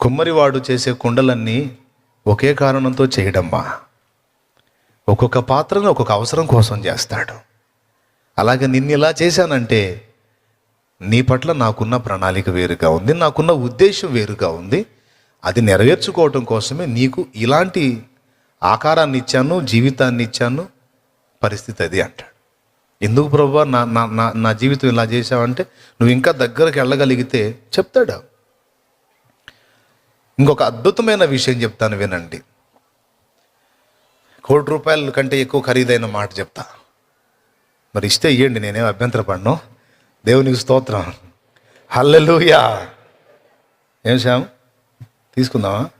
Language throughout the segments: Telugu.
కుమ్మరివాడు చేసే కుండలన్నీ ఒకే కారణంతో చేయడమ్మా. ఒక్కొక్క పాత్రను ఒక్కొక్క అవసరం కోసం చేస్తాడు. అలాగే నిన్ను ఇలా చేశానంటే నీ పట్ల నాకున్న ప్రణాళిక వేరుగా ఉంది నాకున్న ఉద్దేశం వేరుగా ఉంది. అది నెరవేర్చుకోవటం కోసమే నీకు ఇలాంటి ఆకారాన్ని ఇచ్చాను జీవితాన్ని ఇచ్చాను పరిస్థితి అది అంటాడు. ఎందుకు ప్రభు నా నా నా నా జీవితం ఇలా చేసావంటే నువ్వు ఇంకా దగ్గరకు వెళ్ళగలిగితే చెప్తాడు. ఇంకొక అద్భుతమైన విషయం చెప్తాను వినండి. కోటి రూపాయల కంటే ఎక్కువ ఖరీదైన మాట చెప్తా. మరి ఇస్తే ఇవ్వండి నేనేం అభ్యంతరపడను. దేవునికి స్తోత్రం. హల్లెలూయా. ఏం శ్యామ్? తీసుకుందామా?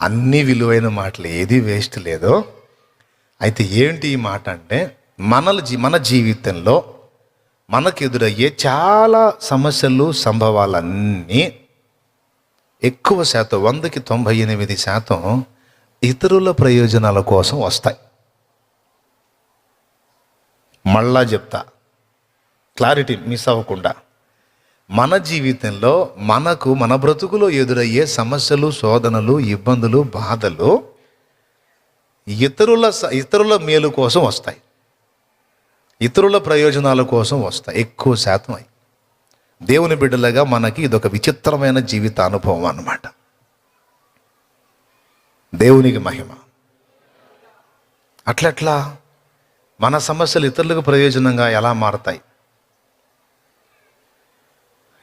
అన్ని విలువైన మాటలు ఏది వేస్ట్ లేదో. అయితే ఏంటి ఈ మాట అంటే మన జీ మన జీవితంలో మనకు ఎదురయ్యే చాలా సమస్యలు సంభవాలన్నీ ఎక్కువ శాతం వందకి తొంభై ఎనిమిది శాతం ఇతరుల ప్రయోజనాల కోసం వస్తాయి. మళ్ళా చెప్తా. క్లారిటీ మిస్ అవ్వకుండా. మన జీవితంలో మనకు మన బ్రతుకులో ఎదురయ్యే సమస్యలు శోధనలు ఇబ్బందులు బాధలు ఇతరుల స- ఇతరుల మేలు కోసం వస్తాయి. ఇతరుల ప్రయోజనాల కోసం వస్తాయి. ఎక్కువ శాతం అయి. దేవుని బిడ్డలుగా మనకి ఇదొక విచిత్రమైన జీవిత అనుభవం అన్నమాట. దేవునికి మహిమ. అట్లట్లా? మన సమస్యలు ఇతరులకు ప్రయోజనంగా ఎలా మారతాయి?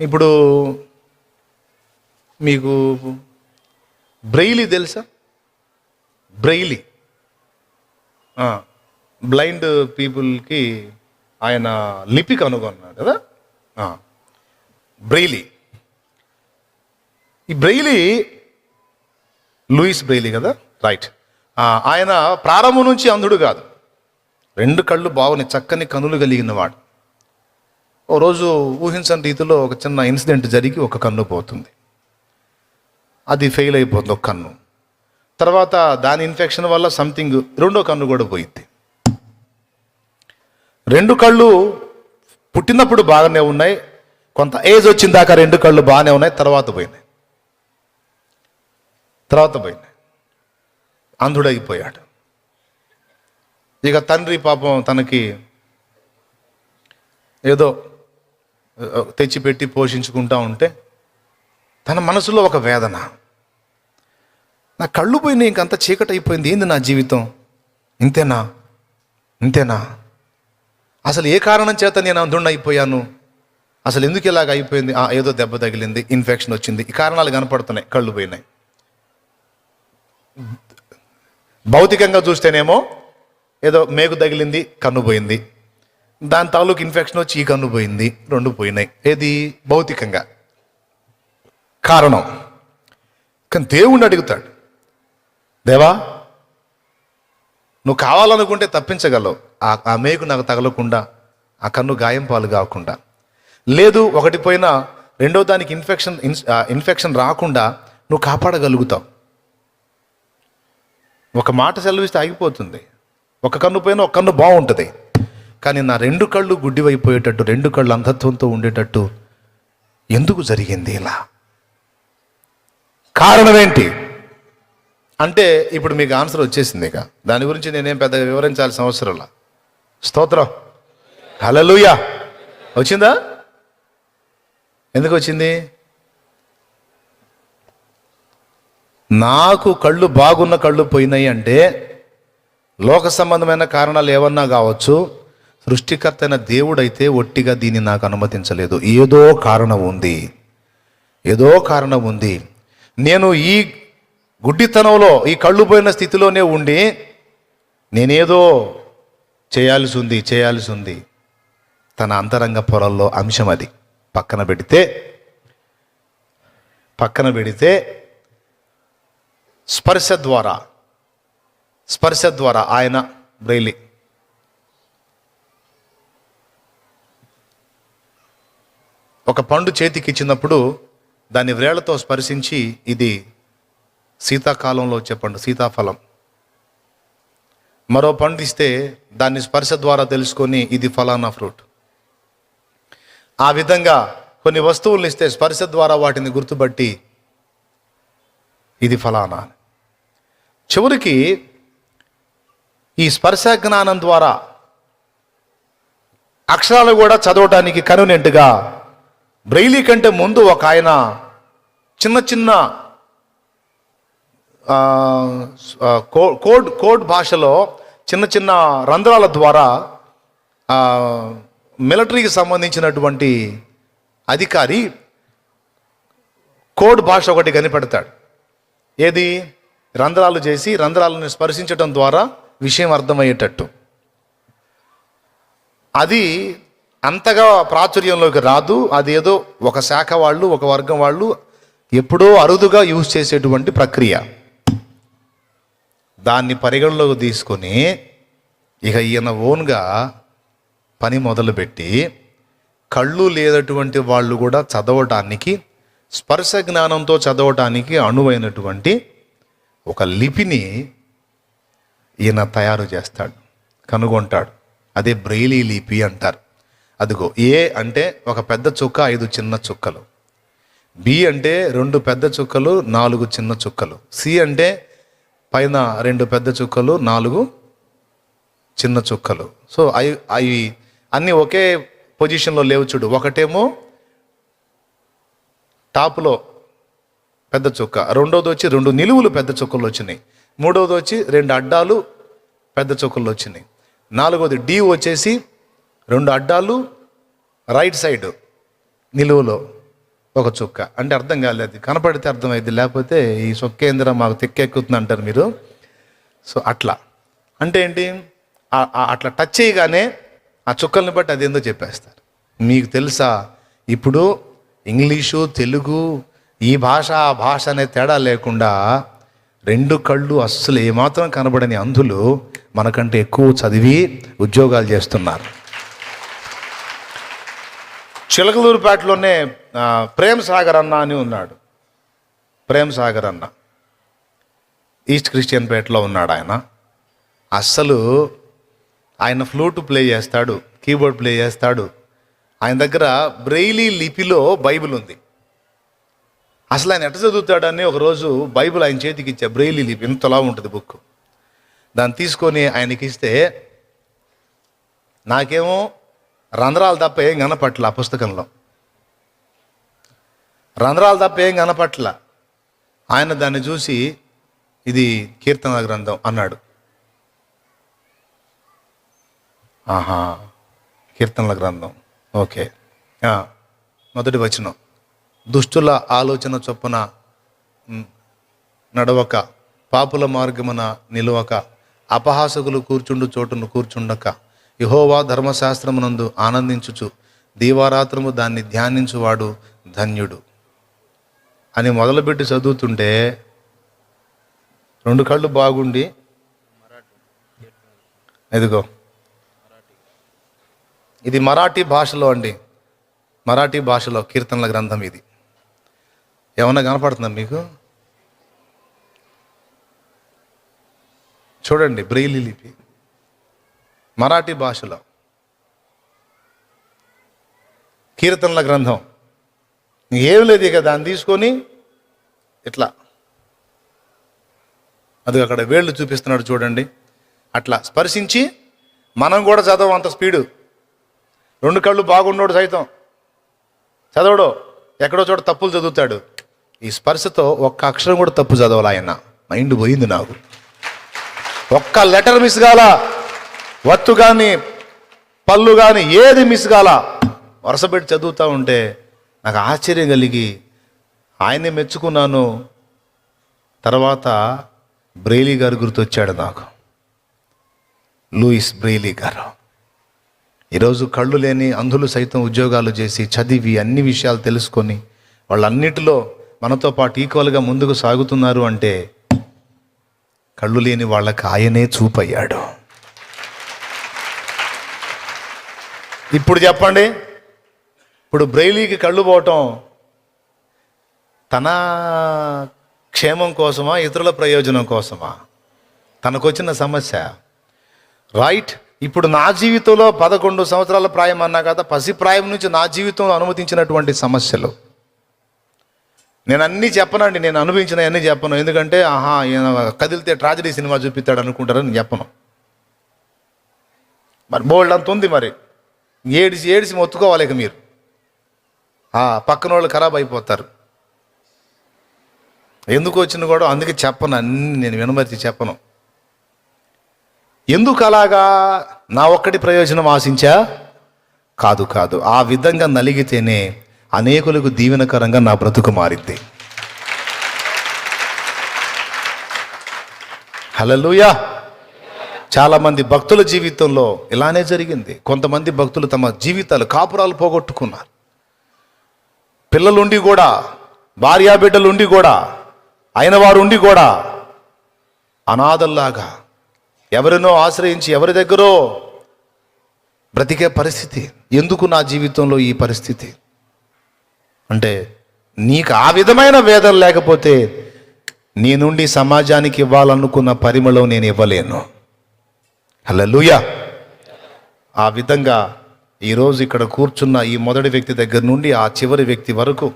ఇప్పుడు మీకు బ్రెయిలీ తెలుసా? బ్రెయిలీ. బ్లైండ్ పీపుల్కి ఆయన లిపి కనుగొన్నాడు కదా? బ్రెయిలీ. ఈ బ్రెయిలీ లూయిస్ బ్రెయిలీ కదా? రైట్. ఆయన ప్రారంభం నుంచి అంధుడు కాదు. రెండు కళ్ళు బాగుని చక్కని కనులు కలిగిన వాడు. ఓ రోజు ఊహించని రీతిలో ఒక చిన్న ఇన్సిడెంట్ జరిగి ఒక కన్ను పోతుంది. అది ఫెయిల్ అయిపోతుంది ఒక కన్ను. తర్వాత దాని ఇన్ఫెక్షన్ వల్ల సంథింగ్ రెండో కన్ను కూడా పోయింది రెండు కళ్ళు పుట్టినప్పుడు బాగానే ఉన్నాయి. కొంత ఏజ్ వచ్చిన దాకా రెండు కళ్ళు బాగానే ఉన్నాయి. తర్వాత పోయినాయి. తర్వాత పోయినాయి. అంధుడైపోయాడు. ఇక తండ్రి పాపం తనకి ఏదో తెచ్చిపెట్టి పోషించుకుంటా ఉంటే తన మనసులో ఒక వేదన. నా కళ్ళు పోయినాయి ఇంకంత చీకటి అయిపోయింది ఏంది నా జీవితం? ఇంతేనా? ఇంతేనా? అసలు ఏ కారణం చేత నేను అందుండి అయిపోయాను అసలు ఎందుకు ఇలాగ అయిపోయింది? ఆ, ఏదో దెబ్బ తగిలింది ఇన్ఫెక్షన్ వచ్చింది. ఈ కారణాలు కనపడుతున్నాయి కళ్ళు పోయినాయి. భౌతికంగా చూస్తేనేమో ఏదో మేకు తగిలింది కన్ను పోయింది. దాని తాలూకు ఇన్ఫెక్షన్ వచ్చి ఈ కన్ను పోయింది రెండు పోయినాయి. ఏది? భౌతికంగా. కారణం. కానీ దేవుణ్ణి అడుగుతాడు దేవా నువ్వు కావాలనుకుంటే తప్పించగలవు. ఆ మేకు నాకు తగలకుండా ఆ కన్ను గాయం పాలు కాకుండా. లేదు ఒకటి పోయినా రెండో దానికి ఇన్ఫెక్షన్ ఇన్ఫెక్షన్ రాకుండా నువ్వు కాపాడగలుగుతావు. ఒక మాట సెలవిస్తే ఆగిపోతుంది. ఒక కన్ను పోయినా ఒక కన్ను బాగుంటుంది. కానీ నా రెండు కళ్ళు గుడ్డివైపోయేటట్టు రెండు కళ్ళు అంధత్వంతో ఉండేటట్టు ఎందుకు జరిగింది ఇలా? కారణం ఏంటి? అంటే ఇప్పుడు మీకు ఆన్సర్ వచ్చేసింది ఇక. దాని గురించి నేనేం పెద్దగా వివరించాల్సిన అవసరం స్తోత్రం. హలలుయా వచ్చిందా? ఎందుకు వచ్చింది నాకు కళ్ళు బాగున్న కళ్ళు పోయినాయి అంటే లోక సంబంధమైన కారణాలు ఏమన్నా కావచ్చు సృష్టికర్త అయిన దేవుడైతే ఒట్టిగా దీన్ని నాకు అనుమతించలేదు. ఏదో కారణం ఉంది. ఏదో కారణం ఉంది. నేను ఈ గుడ్డితనంలో ఈ కళ్ళు పోయిన స్థితిలోనే ఉండి నేనేదో చేయాల్సి ఉంది చేయాల్సి ఉంది తన అంతరంగ పొరల్లో అంశం అది. పక్కన పెడితే పక్కన పెడితే స్పర్శ ద్వారా స్పర్శ ద్వారా ఆయన బ్రైలీ ఒక పండు చేతికి ఇచ్చినప్పుడు దాన్ని వ్రేళ్ళతో స్పర్శించి ఇది శీతాకాలంలో వచ్చే పండు సీతాఫలం. మరో పండు ఇస్తే దాన్ని స్పర్శ ద్వారా తెలుసుకొని ఇది ఫలానా ఫ్రూట్. ఆ విధంగా కొన్ని వస్తువులను ఇస్తే స్పర్శ ద్వారా వాటిని గుర్తుపట్టి ఇది ఫలానా. చివరికి ఈ స్పర్శ జ్ఞానం ద్వారా అక్షరాలు కూడా చదవటానికి కనునెంటుగా బ్రెయిలీ కంటే ముందు ఒక ఆయన చిన్న చిన్న కోడ్ కోడ్ భాషలో చిన్న చిన్న రంధ్రాల ద్వారా మిలిటరీకి సంబంధించినటువంటి అధికారి కోడ్ భాష ఒకటి కనిపెడతాడు. ఏది? రంధ్రాలు చేసి రంధ్రాలను స్పర్శించడం ద్వారా విషయం అర్థమయ్యేటట్టు. అది అంతగా ప్రాచుర్యంలోకి రాదు. అది ఏదో ఒక శాఖ వాళ్ళు ఒక వర్గం వాళ్ళు ఎప్పుడో అరుదుగా యూజ్ చేసేటువంటి ప్రక్రియ. దాన్ని పరిగణలోకి తీసుకొని ఇక ఈయన ఓన్గా పని మొదలుపెట్టి కళ్ళు లేనటువంటి వాళ్ళు కూడా చదవటానికి స్పర్శ జ్ఞానంతో చదవటానికి అనువైనటువంటి ఒక లిపిని ఈయన తయారు చేస్తాడు కనుగొంటాడు. అదే బ్రెయిలీ లిపి అంటారు. అదిగో ఏ అంటే ఒక పెద్ద చుక్క ఐదు చిన్న చుక్కలు. బి అంటే రెండు పెద్ద చుక్కలు నాలుగు చిన్న చుక్కలు. సి అంటే పైన రెండు పెద్ద చుక్కలు నాలుగు చిన్న చుక్కలు. సో అవి అవి అన్నీ ఒకే పొజిషన్లో లేవు చూడు. ఒకటేమో టాప్లో పెద్ద చుక్క రెండోది వచ్చి రెండు నిలువులు పెద్ద చుక్కలు వచ్చినాయి. మూడోది వచ్చి రెండు అడ్డాలు పెద్ద చుక్కలు వచ్చినాయి. నాలుగోది డి వచ్చేసి రెండు అడ్డాలు రైట్ సైడ్ నిలువులో. ఒక చుక్క. అంటే అర్థం కాలేదు. కనపడితే అర్థమైంది. లేకపోతే ఈ సొక్కేంద్ర మాకు తెక్కెక్కుతుంది అంటారు మీరు. సో అట్లా. అంటే ఏంటి? అట్లా టచ్ చేయగానే ఆ చుక్కల్ని బట్టి అదేందో చెప్పేస్తారు. మీకు తెలుసా? ఇప్పుడు ఇంగ్లీషు తెలుగు ఈ భాష ఆ భాష అనే తేడా లేకుండా రెండు కళ్ళు అస్సలు ఏమాత్రం కనబడని అంధులు మనకంటే ఎక్కువ చదివి ఉద్యోగాలు చేస్తున్నారు. చిలకలూరుపేటలోనే ప్రేమ్ సాగర్ అన్న అని ఉన్నాడు. ప్రేమ్ సాగర్ అన్న. ఈస్ట్ క్రిస్టియన్ పేటలో ఉన్నాడు ఆయన. అస్సలు ఆయన ఫ్లూట్ ప్లే చేస్తాడు కీబోర్డ్ ప్లే చేస్తాడు. ఆయన దగ్గర బ్రెయిలీ లిపిలో బైబిల్ ఉంది. అసలు ఆయన ఎట్ట చదువుతాడని ఒకరోజు బైబిల్ ఆయన చేతికి ఇచ్చా బ్రెయిలీ లిపి ఇంతలా ఉంటుంది బుక్ దాన్ని తీసుకొని ఆయనకి ఇస్తే నాకేమో రంధ్రాలు తప్ప ఏం కనపట్ల ఆ పుస్తకంలో. రంధ్రాలు తప్ప ఏం కనపట్ల. ఆయన దాన్ని చూసి ఇది కీర్తన గ్రంథం అన్నాడు. ఆహా కీర్తనల గ్రంథం. ఓకే. ఆ, మొదటి వచనం. దుష్టుల ఆలోచన చొప్పున నడవక పాపుల మార్గమున నిలవక అపహాసకులు కూర్చుండు చోటును కూర్చుండక యహోవా ధర్మశాస్త్రమునందు ఆనందించుచు దీవారాత్రము దాన్ని ధ్యానించువాడు ధన్యుడు. అని మొదలుపెట్టి చదువుతుంటే రెండు కళ్ళు బాగుండి ఇదిగో. ఇది మరాఠీ భాషలో అండి. మరాఠీ భాషలో కీర్తనల గ్రంథం ఇది. ఏమన్నా కనపడుతుందా మీకు? చూడండి బ్రెయిలీ లిపి. మరాఠీ భాషలో. కీర్తనల గ్రంథం. ఏం లేదు ఇక దాన్ని తీసుకొని ఇట్లా. అది అక్కడ వేళ్ళు చూపిస్తున్నాడు చూడండి. అట్లా స్పర్శించి మనం కూడా చదవం అంత స్పీడు. రెండు కళ్ళు బాగుండోడు సైతం. చదవడు. ఎక్కడో చోట తప్పులు చదువుతాడు. ఈ స్పర్శతో ఒక్క అక్షరం కూడా తప్పు చదవాలి ఆయన. మైండ్ పోయింది నాకు. ఒక్క లెటర్ మిస్ కాలా. వత్తు కానీ పళ్ళు కానీ ఏది మిస్ కాల వరుసపెట్టి చదువుతూ ఉంటే నాకు ఆశ్చర్యం కలిగి ఆయనే మెచ్చుకున్నాను. తర్వాత బ్రెయిలీ గారు గుర్తొచ్చాడు నాకు. లూయిస్ బ్రెయిలీ గారు. ఈరోజు కళ్ళు లేని అంధులు సైతం ఉద్యోగాలు చేసి చదివి అన్ని విషయాలు తెలుసుకొని వాళ్ళన్నిటిలో మనతో పాటు ఈక్వల్గా ముందుకు సాగుతున్నారు అంటే కళ్ళు లేని వాళ్ళకి ఆయనే చూపయ్యాడు. ఇప్పుడు చెప్పండి. ఇప్పుడు బ్రెయిలీకి కళ్ళు పోవటం తన క్షేమం కోసమా ఇతరుల ప్రయోజనం కోసమా? తనకొచ్చిన సమస్య. రైట్ ఇప్పుడు నా జీవితంలో పదకొండు సంవత్సరాల ప్రాయం అన్నా కదా పసి ప్రాయం నుంచి నా జీవితంలో అనుమతించినటువంటి సమస్యలు. నేను అన్నీ చెప్పనండి నేను అనుభవించిన అన్నీ చెప్పను. ఎందుకంటే ఆహా కదిలితే ట్రాజడీ సినిమా చూపిస్తాడు అనుకుంటారని చెప్పను. మరి బోల్డ్ అంత ఉంది మరి. ఏడిసి ఏడిసి మొత్తుకోవాలి ఇక మీరు. పక్కన వాళ్ళు ఖరాబ్ అయిపోతారు. ఎందుకు వచ్చిన కూడా అందుకే చెప్పను అన్ని నేను వినమర్చి చెప్పను. ఎందుకు అలాగా? నా ఒక్కటి ప్రయోజనం ఆశించా? కాదు కాదు. ఆ విధంగా నలిగితేనే అనేకులకు దీవెనకరంగా నా బ్రతుకు మారింది. హలలుయా చాలామంది భక్తుల జీవితంలో ఇలానే జరిగింది. కొంతమంది భక్తులు తమ జీవితాలు కాపురాలు పోగొట్టుకున్నారు. పిల్లలుండి కూడా భార్యాబిడ్డలుండి కూడా అయిన వారు ఉండి కూడా అనాథల్లాగా ఎవరినో ఆశ్రయించి ఎవరి దగ్గరో బ్రతికే పరిస్థితి. ఎందుకు నా జీవితంలో ఈ పరిస్థితి? అంటే నీకు ఆ విధమైన వేదన లేకపోతే నీ నుండి సమాజానికి ఇవ్వాలనుకున్న పరిమళం నేను ఇవ్వలేను. హల్లెలూయా. ఆ విధంగా ఈరోజు ఇక్కడ కూర్చున్న ఈ మొదటి వ్యక్తి దగ్గర నుండి ఆ చివరి వ్యక్తి వరకు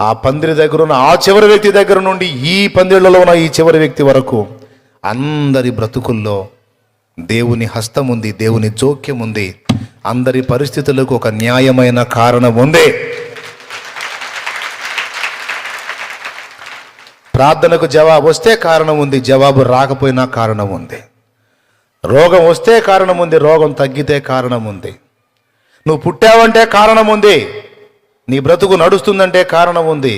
ఆ పందిరి దగ్గర ఉన్న ఆ చివరి వ్యక్తి దగ్గర నుండి ఈ పందిళ్ళలో ఉన్న ఈ చివరి వ్యక్తి వరకు అందరి బ్రతుకుల్లో దేవుని హస్తం ఉంది దేవుని జోక్యం ఉంది. అందరి పరిస్థితులకు ఒక న్యాయమైన కారణం ఉంది. ప్రార్థనకు జవాబు వస్తే కారణం ఉంది జవాబు రాకపోయినా కారణం ఉంది. రోగం వస్తే కారణం ఉంది రోగం తగ్గితే కారణం ఉంది నువ్వు పుట్టావంటే కారణం ఉంది నీ బ్రతుకు నడుస్తుందంటే కారణం ఉంది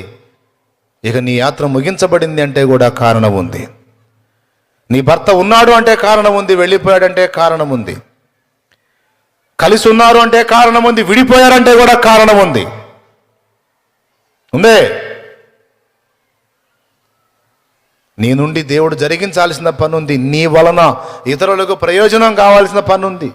ఇక నీ యాత్ర ముగించబడింది అంటే కూడా కారణం ఉంది నీ భర్త ఉన్నాడు అంటే కారణం ఉంది వెళ్ళిపోయాడంటే కారణం ఉంది కలిసి ఉన్నారు అంటే కారణం ఉంది విడిపోయారంటే కూడా కారణం ఉంది ఉందే? నీ నుండి దేవుడు జరిగించాల్సిన పనుంది. నీ వలన ఇతరులకు ప్రయోజనం కావాల్సిన పనుంది.